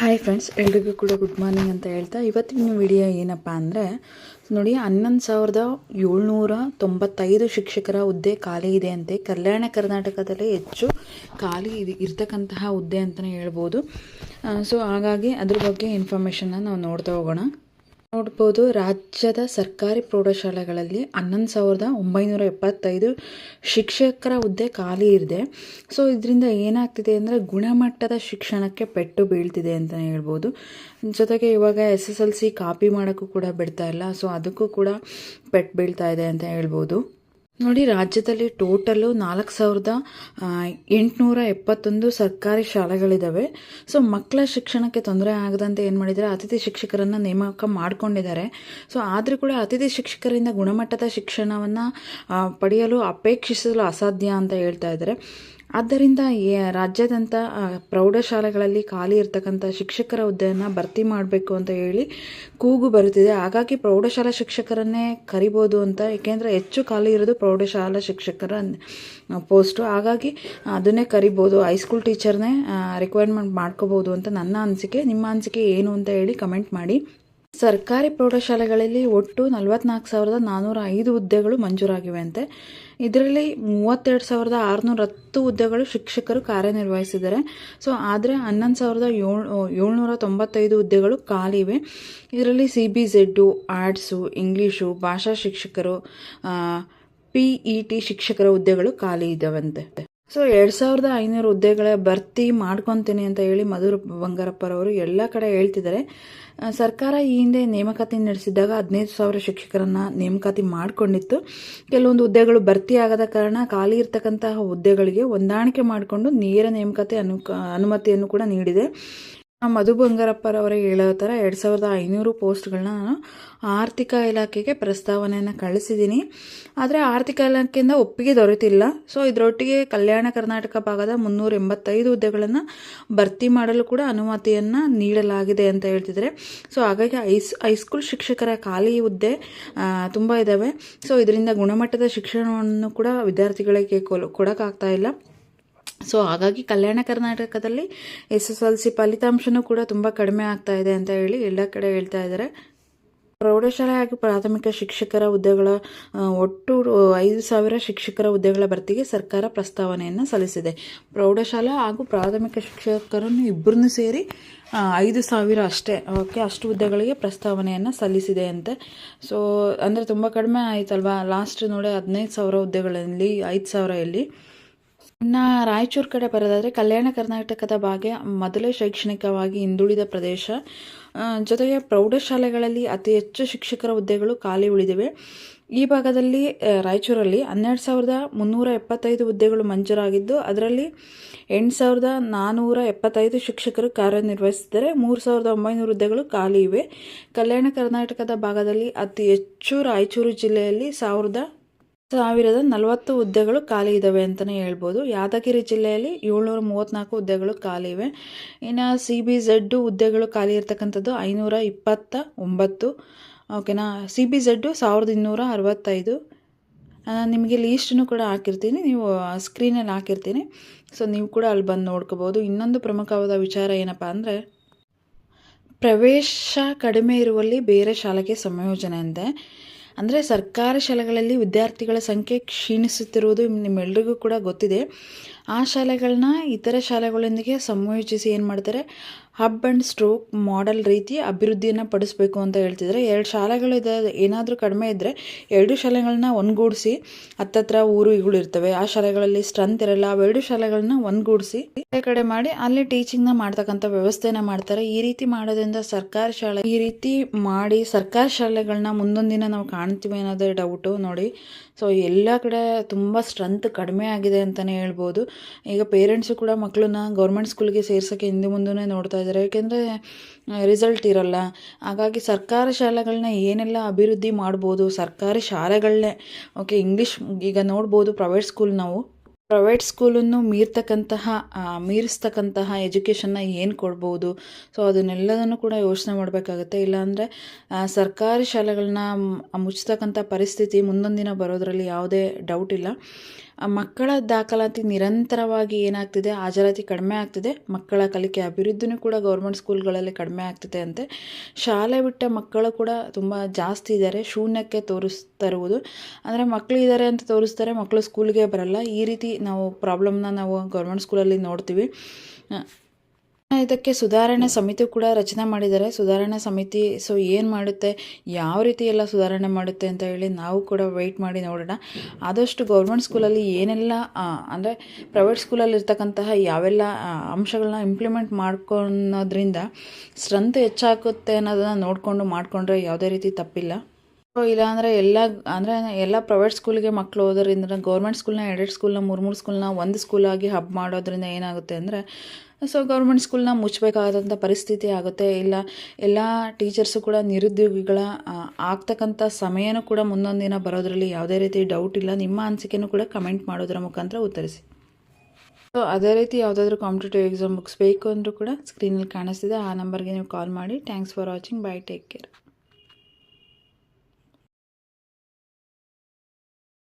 Hi friends ಎಲ್ರಿಗೂ ಕೂಡ good morning ಅಂತ ಹೇಳ್ತಾ, ಇವತ್ತಿನ ವಿಡಿಯೋ ಏನಪ್ಪ ಅಂದರೆ, ನೋಡಿ ಹನ್ನೊಂದು ಸಾವಿರದ ಏಳ್ನೂರ ತೊಂಬತ್ತೈದು ಶಿಕ್ಷಕರ ಹುದ್ದೆ ಖಾಲಿ ಇದೆ ಅಂತೆ. ಕಲ್ಯಾಣ ಕರ್ನಾಟಕದಲ್ಲೇ ಹೆಚ್ಚು ಖಾಲಿ ಇದೆ, ಇರ್ತಕ್ಕಂತಹ ಹುದ್ದೆ ಅಂತಲೇ ಹೇಳ್ಬೋದು. ಸೊ ಹಾಗಾಗಿ ಅದ್ರ ಬಗ್ಗೆ ಇನ್ಫಾರ್ಮೇಷನ್ನ ನಾವು ನೋಡ್ತಾ ಹೋಗೋಣ. ನೋಡ್ಬೋದು, ರಾಜ್ಯದ ಸರ್ಕಾರಿ ಪ್ರೌಢಶಾಲೆಗಳಲ್ಲಿ ಹನ್ನೊಂದು ಸಾವಿರದ ಒಂಬೈನೂರ ಎಪ್ಪತ್ತೈದು ಶಿಕ್ಷಕರ ಹುದ್ದೆ ಖಾಲಿ ಇದೆ. ಸೊ, ಇದರಿಂದ ಏನಾಗ್ತಿದೆ ಅಂದರೆ ಗುಣಮಟ್ಟದ ಶಿಕ್ಷಣಕ್ಕೆ ಪೆಟ್ಟು ಬೀಳ್ತಿದೆ ಅಂತಲೇ ಹೇಳ್ಬೋದು. ಜೊತೆಗೆ ಇವಾಗ S S L C copy ಮಾಡೋಕ್ಕೂ ಕೂಡ ಬಿಡ್ತಾ ಇಲ್ಲ. ಸೊ, ಅದಕ್ಕೂ ಕೂಡ ಪೆಟ್ಟು ಬೀಳ್ತಾ ಇದೆ ಅಂತ ಹೇಳ್ಬೋದು. ನೋಡಿ, ರಾಜ್ಯದಲ್ಲಿ ಟೋಟಲು ನಾಲ್ಕು ಸಾವಿರದ ಎಂಟುನೂರ ಎಪ್ಪತ್ತೊಂದು ಸರ್ಕಾರಿ ಶಾಲೆಗಳಿದ್ದಾವೆ ಸೊ ಮಕ್ಕಳ ಶಿಕ್ಷಣಕ್ಕೆ ತೊಂದರೆ ಆಗದಂತೆ ಏನು ಮಾಡಿದ್ದಾರೆ ಅತಿಥಿ ಶಿಕ್ಷಕರನ್ನು ನೇಮಕ ಮಾಡ್ಕೊಂಡಿದ್ದಾರೆ. ಸೊ ಆದರೂ ಕೂಡ ಅತಿಥಿ ಶಿಕ್ಷಕರಿಂದ ಗುಣಮಟ್ಟದ ಶಿಕ್ಷಣವನ್ನು ಪಡೆಯಲು, ಅಪೇಕ್ಷಿಸಲು ಅಸಾಧ್ಯ ಅಂತ ಹೇಳ್ತಾ ಇದ್ದಾರೆ. ಆದ್ದರಿಂದ ರಾಜ್ಯಾದ್ಯಂತ ಪ್ರೌಢಶಾಲೆಗಳಲ್ಲಿ ಖಾಲಿ ಇರ್ತಕ್ಕಂಥ ಶಿಕ್ಷಕರ ಹುದ್ದೆಯನ್ನು ಭರ್ತಿ ಮಾಡಬೇಕು ಅಂತ ಹೇಳಿ ಕೂಗು ಬರುತ್ತಿದೆ. ಹಾಗಾಗಿ ಪ್ರೌಢಶಾಲಾ ಶಿಕ್ಷಕರನ್ನೇ ಕರಿಬೋದು ಅಂತ, ಏಕೆಂದರೆ ಹೆಚ್ಚು ಖಾಲಿ ಇರೋದು ಪ್ರೌಢಶಾಲಾ ಶಿಕ್ಷಕರ ಪೋಸ್ಟು. ಹಾಗಾಗಿ ಅದನ್ನೇ ಕರಿಬೋದು. ಹೈಸ್ಕೂಲ್ ಟೀಚರ್ನೇ ರಿಕ್ವೈರ್ಮೆಂಟ್ ಮಾಡ್ಕೋಬೋದು ಅಂತ ನನ್ನ ಅನಿಸಿಕೆ. ನಿಮ್ಮ ಅನಿಸಿಕೆ ಏನು ಅಂತ ಹೇಳಿ ಕಮೆಂಟ್ ಮಾಡಿ. ಸರ್ಕಾರಿ ಪ್ರೌಢಶಾಲೆಗಳಲ್ಲಿ ಒಟ್ಟು ನಲವತ್ನಾಲ್ಕು ಸಾವಿರದ ನಾನ್ನೂರ ಐದು ಹುದ್ದೆಗಳು ಮಂಜೂರಾಗಿವೆ ಅಂತೆ ಇದರಲ್ಲಿ ಮೂವತ್ತೆರಡು ಸಾವಿರದ ಆರುನೂರ ಹತ್ತು ಹುದ್ದೆಗಳು ಶಿಕ್ಷಕರು ಕಾರ್ಯನಿರ್ವಹಿಸಿದ್ದಾರೆ. ಸೊ ಆದರೆ ಹನ್ನೊಂದು ಸಾವಿರದ ಏಳು, ಏಳ್ನೂರ ತೊಂಬತ್ತೈದು ಹುದ್ದೆಗಳು ಖಾಲಿ ಇವೆ ಇದರಲ್ಲಿ C B Z arts, English, ಭಾಷಾ ಶಿಕ್ಷಕರು ಪಿ ಇ ಟಿ ಶಿಕ್ಷಕರ ಹುದ್ದೆಗಳು ಖಾಲಿ ಇದ್ದಾವಂತೆ ಸೊ ಎರಡು ಸಾವಿರದ ಐನೂರು ಹುದ್ದೆಗಳ ಭರ್ತಿ ಮಾಡ್ಕೊತೀನಿ ಅಂತ ಹೇಳಿ ಮಧುರ ಬಂಗಾರಪ್ಪರವರು ಎಲ್ಲ ಕಡೆ ಹೇಳ್ತಿದ್ದಾರೆ. ಸರ್ಕಾರ ಈ ಹಿಂದೆ ನೇಮಕಾತಿ ನಡೆಸಿದಾಗ ಹದಿನೈದು ಸಾವಿರ ಶಿಕ್ಷಕರನ್ನು ನೇಮಕಾತಿ ಮಾಡಿಕೊಂಡಿತ್ತು. ಕೆಲವೊಂದು ಹುದ್ದೆಗಳು ಭರ್ತಿ ಆಗದ ಕಾರಣ ಖಾಲಿ ಇರ್ತಕ್ಕಂತಹ ಹುದ್ದೆಗಳಿಗೆ ಹೊಂದಾಣಿಕೆ ಮಾಡಿಕೊಂಡು ನೇರ ನೇಮಕಾತಿ ಅನು ಅನುಮತಿಯನ್ನು ಕೂಡ ನೀಡಿದೆ. ಮಧು ಬಂಗಾರಪ್ಪರವರ ಹೇಳೋ ಥರ ಎರಡು ಸಾವಿರದ ಐನೂರು ಪೋಸ್ಟ್ಗಳನ್ನ ನಾನು ಆರ್ಥಿಕ ಇಲಾಖೆಗೆ ಪ್ರಸ್ತಾವನೆಯನ್ನು ಕಳಿಸಿದ್ದೀನಿ. ಆದರೆ ಆರ್ಥಿಕ ಇಲಾಖೆಯಿಂದ ಒಪ್ಪಿಗೆ ದೊರೆತಿಲ್ಲ. ಸೊ ಇದರೊಟ್ಟಿಗೆ ಕಲ್ಯಾಣ ಕರ್ನಾಟಕ ಭಾಗದ ಮುನ್ನೂರ ಎಂಬತ್ತೈದು ಹುದ್ದೆಗಳನ್ನು ಭರ್ತಿ ಮಾಡಲು ಕೂಡ ಅನುಮತಿಯನ್ನು ನೀಡಲಾಗಿದೆ ಅಂತ ಹೇಳ್ತಿದ್ದಾರೆ. ಸೊ ಹಾಗಾಗಿ ಐಸ್ ಹೈಸ್ಕೂಲ್ ಶಿಕ್ಷಕರ ಖಾಲಿ ಹುದ್ದೆ ತುಂಬ ಇದ್ದಾವೆ ಸೊ ಇದರಿಂದ ಗುಣಮಟ್ಟದ ಶಿಕ್ಷಣವನ್ನು ಕೂಡ ವಿದ್ಯಾರ್ಥಿಗಳಿಗೆ ಕೊಡೋಕ್ಕಾಗ್ತಾ ಇಲ್ಲ. ಸೊ ಹಾಗಾಗಿ ಕಲ್ಯಾಣ ಕರ್ನಾಟಕದಲ್ಲಿ ಎಸ್ ಎಸ್ ಎಲ್ ಸಿ ಫಲಿತಾಂಶನೂ ಕೂಡ ತುಂಬ ಕಡಿಮೆ ಆಗ್ತಾ ಇದೆ ಅಂತ ಹೇಳಿ ಎಲ್ಲ ಕಡೆ ಹೇಳ್ತಾ ಇದ್ದಾರೆ. ಪ್ರೌಢಶಾಲೆ ಹಾಗೂ ಪ್ರಾಥಮಿಕ ಶಿಕ್ಷಕರ ಹುದ್ದೆಗಳ ಒಟ್ಟು ಐದು ಸಾವಿರ ಶಿಕ್ಷಕರ ಹುದ್ದೆಗಳ ಭರ್ತಿಗೆ ಸರ್ಕಾರ ಪ್ರಸ್ತಾವನೆಯನ್ನು ಸಲ್ಲಿಸಿದೆ. ಪ್ರೌಢಶಾಲಾ ಹಾಗೂ ಪ್ರಾಥಮಿಕ ಶಿಕ್ಷಕರನ್ನು ಇಬ್ಬರನ್ನು ಸೇರಿ ಐದು ಸಾವಿರ ಅಷ್ಟೇ, ಓಕೆ, ಅಷ್ಟು ಹುದ್ದೆಗಳಿಗೆ ಪ್ರಸ್ತಾವನೆಯನ್ನು ಸಲ್ಲಿಸಿದೆ ಅಂತೆ. ಸೊ ಅಂದರೆ ತುಂಬ ಕಡಿಮೆ ಆಯಿತಲ್ವಾ? ಲಾಸ್ಟ್ ನೋಡಿ ಹದಿನೈದು ಸಾವಿರ ಹುದ್ದೆಗಳಲ್ಲಿ, ಐದು ಸಾವಿರ ಎಲ್ಲಿ ಇನ್ನು ರಾಯಚೂರು ಕಡೆ ಬರೋದಾದರೆ ಕಲ್ಯಾಣ ಕರ್ನಾಟಕದ ಭಾಗ ಮೊದಲೇ ಶೈಕ್ಷಣಿಕವಾಗಿ ಹಿಂದುಳಿದ ಪ್ರದೇಶ. ಜೊತೆಗೆ ಪ್ರೌಢಶಾಲೆಗಳಲ್ಲಿ ಅತಿ ಹೆಚ್ಚು ಶಿಕ್ಷಕರ ಹುದ್ದೆಗಳು ಖಾಲಿ ಉಳಿದಿವೆ. ಈ ಭಾಗದಲ್ಲಿ ರಾಯಚೂರಲ್ಲಿ ಹನ್ನೆರಡು ಸಾವಿರದ ಮುನ್ನೂರ ಎಪ್ಪತ್ತೈದು ಹುದ್ದೆಗಳು ಮಂಜೂರಾಗಿದ್ದು, ಅದರಲ್ಲಿ ಎಂಟು ಸಾವಿರದ ನಾನ್ನೂರ ಎಪ್ಪತ್ತೈದು ಶಿಕ್ಷಕರು ಕಾರ್ಯನಿರ್ವಹಿಸಿದರೆ ಮೂರು ಸಾವಿರದ ಒಂಬೈನೂರು ಹುದ್ದೆಗಳು ಖಾಲಿ ಇವೆ. ಕಲ್ಯಾಣ ಕರ್ನಾಟಕದ ಭಾಗದಲ್ಲಿ ಅತಿ ಹೆಚ್ಚು ರಾಯಚೂರು ಜಿಲ್ಲೆಯಲ್ಲಿ ಸಾವಿರದ ಸಾವಿರದ ನಲವತ್ತು ಹುದ್ದೆಗಳು ಖಾಲಿ ಇದ್ದಾವೆ ಅಂತಲೇ ಹೇಳ್ಬೋದು. ಯಾದಗಿರಿ ಜಿಲ್ಲೆಯಲ್ಲಿ ಏಳ್ನೂರ ಮೂವತ್ತ್ನಾಲ್ಕು ಹುದ್ದೆಗಳು ಖಾಲಿ ಇವೆ. ಇನ್ನು ಸಿ ಬಿ ಝಡ್ಡು ಹುದ್ದೆಗಳು ಖಾಲಿ ಇರ್ತಕ್ಕಂಥದ್ದು ಐನೂರ ಇಪ್ಪತ್ತ ಒಂಬತ್ತು. ಓಕೆನಾ ಸಿ ಬಿ ಝಡ್ಡು ಸಾವಿರದ ಇನ್ನೂರ ಅರವತ್ತೈದು. ನಿಮಗೆ ಲೀಸ್ಟನ್ನು ಕೂಡ ಹಾಕಿರ್ತೀನಿ. ನೀವು ಸ್ಕ್ರೀನಲ್ಲಿ ಹಾಕಿರ್ತೀನಿ. ಸೊ ನೀವು ಕೂಡ ಅಲ್ಲಿ ಬಂದು ನೋಡ್ಕೋಬೋದು. ಇನ್ನೊಂದು ಪ್ರಮುಖವಾದ ವಿಚಾರ ಏನಪ್ಪ ಅಂದರೆ, ಪ್ರವೇಶ ಕಡಿಮೆ ಇರುವಲ್ಲಿ ಬೇರೆ ಶಾಲೆಗೆ ಸಂಯೋಜನೆ ಅಂತೆ ಅಂದರೆ ಸರ್ಕಾರಿ ಶಾಲೆಗಳಲ್ಲಿ ವಿದ್ಯಾರ್ಥಿಗಳ ಸಂಖ್ಯೆ ಕ್ಷೀಣಿಸುತ್ತಿರುವುದು ನಿಮ್ಮೆಲ್ಲರಿಗೂ ಕೂಡ ಗೊತ್ತಿದೆ. ಆ ಶಾಲೆಗಳನ್ನ ಇತರ ಶಾಲೆಗಳೊಂದಿಗೆ ಸಂಯೋಜಿಸಿ ಏನು ಮಾಡ್ತಾರೆ? ಹಬ್ ಆ್ಯಂಡ್ ಸ್ಟ್ರೋಕ್ ಮಾಡೆಲ್ ರೀತಿ ಅಭಿವೃದ್ಧಿಯನ್ನು ಪಡಿಸಬೇಕು ಅಂತ ಹೇಳ್ತಿದ್ರೆ. ಎರಡು ಶಾಲೆಗಳು ಇದೆ, ಏನಾದರೂ ಕಡಿಮೆ ಇದ್ದರೆ ಎರಡು ಶಾಲೆಗಳನ್ನ ಒಂದುಗೂಡಿಸಿ ಹತ್ತತ್ರ ಊರು ಇಗಳು ಇರ್ತವೆ. ಆ ಶಾಲೆಗಳಲ್ಲಿ ಸ್ಟ್ರೆಂತ್ ಇರಲ್ಲ ಅವೆರಡು ಶಾಲೆಗಳನ್ನ ಒಂದುಗೂಡಿಸಿ ಕಡೆ ಮಾಡಿ ಅಲ್ಲಿ ಟೀಚಿಂಗ್ನ ಮಾಡ್ತಕ್ಕಂಥ ವ್ಯವಸ್ಥೆನ ಮಾಡ್ತಾರೆ. ಈ ರೀತಿ ಮಾಡೋದ್ರಿಂದ ಸರ್ಕಾರಿ ಶಾಲೆ ಈ ರೀತಿ ಮಾಡಿ ಸರ್ಕಾರಿ ಶಾಲೆಗಳನ್ನ ಮುಂದೊಂದು ದಿನ ನಾವು ಕಾಣ್ತೀವಿ ಅನ್ನೋದೇ ಡೌಟು ನೋಡಿ ಸೊ ಎಲ್ಲ ಕಡೆ ತುಂಬ ಸ್ಟ್ರೆಂತ್ ಕಡಿಮೆ ಆಗಿದೆ ಅಂತಲೇ ಹೇಳ್ಬೋದು. ಈಗ ಪೇರೆಂಟ್ಸು ಕೂಡ ಮಕ್ಕಳನ್ನ ಗೌರ್ಮೆಂಟ್ ಸ್ಕೂಲ್ಗೆ ಸೇರ್ಸೋಕ್ಕೆ ಹಿಂದೆ ಮುಂದೆ ನೋಡ್ತಾ ಇದ್ದಾರೆ. ಯಾಕೆಂದರೆ ರಿಸಲ್ಟ್ ಇರೋಲ್ಲ. ಹಾಗಾಗಿ ಸರ್ಕಾರಿ ಶಾಲೆಗಳನ್ನ ಏನೆಲ್ಲ ಅಭಿವೃದ್ಧಿ ಮಾಡ್ಬೋದು, ಸರ್ಕಾರಿ ಶಾಲೆಗಳನ್ನೇ ಓಕೆ ಇಂಗ್ಲೀಷ್ ಈಗ ನೋಡ್ಬೋದು ಪ್ರೈವೇಟ್ ಸ್ಕೂಲ್ ನಾವು. ಪ್ರೈವೇಟ್ ಸ್ಕೂಲನ್ನು ಮೀರ್ತಕ್ಕಂತಹ ಮೀರಿಸ್ತಕ್ಕಂತಹ ಎಜುಕೇಷನ್ನ ಏನು ಕೊಡ್ಬೋದು? ಸೊ ಅದನ್ನೆಲ್ಲದನ್ನು ಕೂಡ ಯೋಚನೆ ಮಾಡಬೇಕಾಗತ್ತೆ. ಇಲ್ಲಾಂದರೆ ಸರ್ಕಾರಿ ಶಾಲೆಗಳನ್ನ ಮುಚ್ಚತಕ್ಕಂಥ ಪರಿಸ್ಥಿತಿ ಮುಂದೊಂದಿನ ಬರೋದರಲ್ಲಿ ಯಾವುದೇ ಡೌಟ್ ಇಲ್ಲ. ಮಕ್ಕಳ ದಾಖಲಾತಿ ನಿರಂತರವಾಗಿ ಏನಾಗ್ತಿದೆ, ಹಾಜರಾತಿ ಕಡಿಮೆ ಆಗ್ತಿದೆ, ಮಕ್ಕಳ ಕಲಿಕೆ ಅಭಿವೃದ್ಧಿನೂ ಕೂಡ ಗೌರ್ಮೆಂಟ್ ಸ್ಕೂಲ್ಗಳಲ್ಲಿ ಕಡಿಮೆ ಆಗ್ತಿದೆ ಅಂತೆ. ಶಾಲೆ ಬಿಟ್ಟ ಮಕ್ಕಳು ಕೂಡ ತುಂಬ ಜಾಸ್ತಿ ಇದ್ದಾರೆ, ಶೂನ್ಯಕ್ಕೆ ತೋರಿಸ್ತಾ ಇರುವುದು. ಅಂದರೆ ಮಕ್ಕಳು ಇದ್ದಾರೆ ಅಂತ ತೋರಿಸ್ತಾರೆ ಮಕ್ಕಳು ಸ್ಕೂಲ್ಗೆ ಬರಲ್ಲ. ಈ ರೀತಿ ನಾವು ಪ್ರಾಬ್ಲಮ್ನ ನಾವು ಗೌರ್ಮೆಂಟ್ ಸ್ಕೂಲಲ್ಲಿ ನೋಡ್ತೀವಿ. ಇದಕ್ಕೆ ಸುಧಾರಣೆ ಸಮಿತಿ ಕೂಡ ರಚನೆ ಮಾಡಿದ್ದಾರೆ. ಸುಧಾರಣೆ ಸಮಿತಿ ಸೊ ಏನು ಮಾಡುತ್ತೆ ಯಾವ ರೀತಿ ಎಲ್ಲ ಸುಧಾರಣೆ ಮಾಡುತ್ತೆ ಅಂತ ಹೇಳಿ ನಾವು ಕೂಡ ವೆಯ್ಟ್ ಮಾಡಿ ನೋಡೋಣ. ಆದಷ್ಟು ಗೌರ್ಮೆಂಟ್ ಸ್ಕೂಲಲ್ಲಿ ಏನೆಲ್ಲ ಅಂದರೆ ಪ್ರೈವೇಟ್ ಸ್ಕೂಲಲ್ಲಿ ಇರ್ತಕ್ಕಂತಹ ಯಾವೆಲ್ಲ ಅಂಶಗಳನ್ನ ಇಂಪ್ಲಿಮೆಂಟ್ ಮಾಡ್ಕೊಳೋದ್ರಿಂದ ಸ್ಟ್ರೆಂತ್ ಹೆಚ್ಚಾಗುತ್ತೆ ಅನ್ನೋದನ್ನು ನೋಡಿಕೊಂಡು ಮಾಡಿಕೊಂಡ್ರೆ ಯಾವುದೇ ರೀತಿ ತಪ್ಪಿಲ್ಲ. ಸೊ ಇಲ್ಲಾಂದರೆ ಎಲ್ಲ ಅಂದರೆ ಎಲ್ಲ ಪ್ರೈವೇಟ್ ಸ್ಕೂಲ್ಗೆ ಮಕ್ಕಳು ಓದೋದ್ರಿಂದ ಗೌರ್ಮೆಂಟ್ ಸ್ಕೂಲ್ನ ಎರಡೆರಡು ಸ್ಕೂಲ್ನ ಮೂರು ಮೂರು ಸ್ಕೂಲ್ನ ಒಂದು ಸ್ಕೂಲಾಗಿ ಹಬ್ ಮಾಡೋದ್ರಿಂದ ಏನಾಗುತ್ತೆ ಅಂದರೆ ಸೊ ಗೌರ್ಮೆಂಟ್ ಸ್ಕೂಲ್ನ ಮುಚ್ಚಬೇಕಾದಂಥ ಪರಿಸ್ಥಿತಿ ಆಗುತ್ತೆ. ಇಲ್ಲ, ಎಲ್ಲ ಟೀಚರ್ಸು ಕೂಡ ನಿರುದ್ಯೋಗಿಗಳ ಆಗ್ತಕ್ಕಂಥ ಸಮಯನೂ ಕೂಡ ಮುಂದೊಂದು ದಿನ ಬರೋದರಲ್ಲಿ ಯಾವುದೇ ರೀತಿ ಡೌಟ್ ಇಲ್ಲ. ನಿಮ್ಮ ಅನಿಸಿಕೆನೂ ಕೂಡ ಕಮೆಂಟ್ ಮಾಡೋದ್ರ ಮುಖಾಂತರ ಉತ್ತರಿಸಿ. ಸೊ ಅದೇ ರೀತಿ ಯಾವುದಾದ್ರೂ ಕಾಂಪಿಟೇಟಿವ್ ಎಕ್ಸಾಮ್ ಬುಕ್ಸ್ ಬೇಕು ಅಂದರೂ ಕೂಡ ಸ್ಕ್ರೀನಲ್ಲಿ ಕಾಣಿಸ್ತಿದೆ. ಆ ನಂಬರ್ಗೆ ನೀವು ಕಾಲ್ ಮಾಡಿ. Thanks for watching bye take care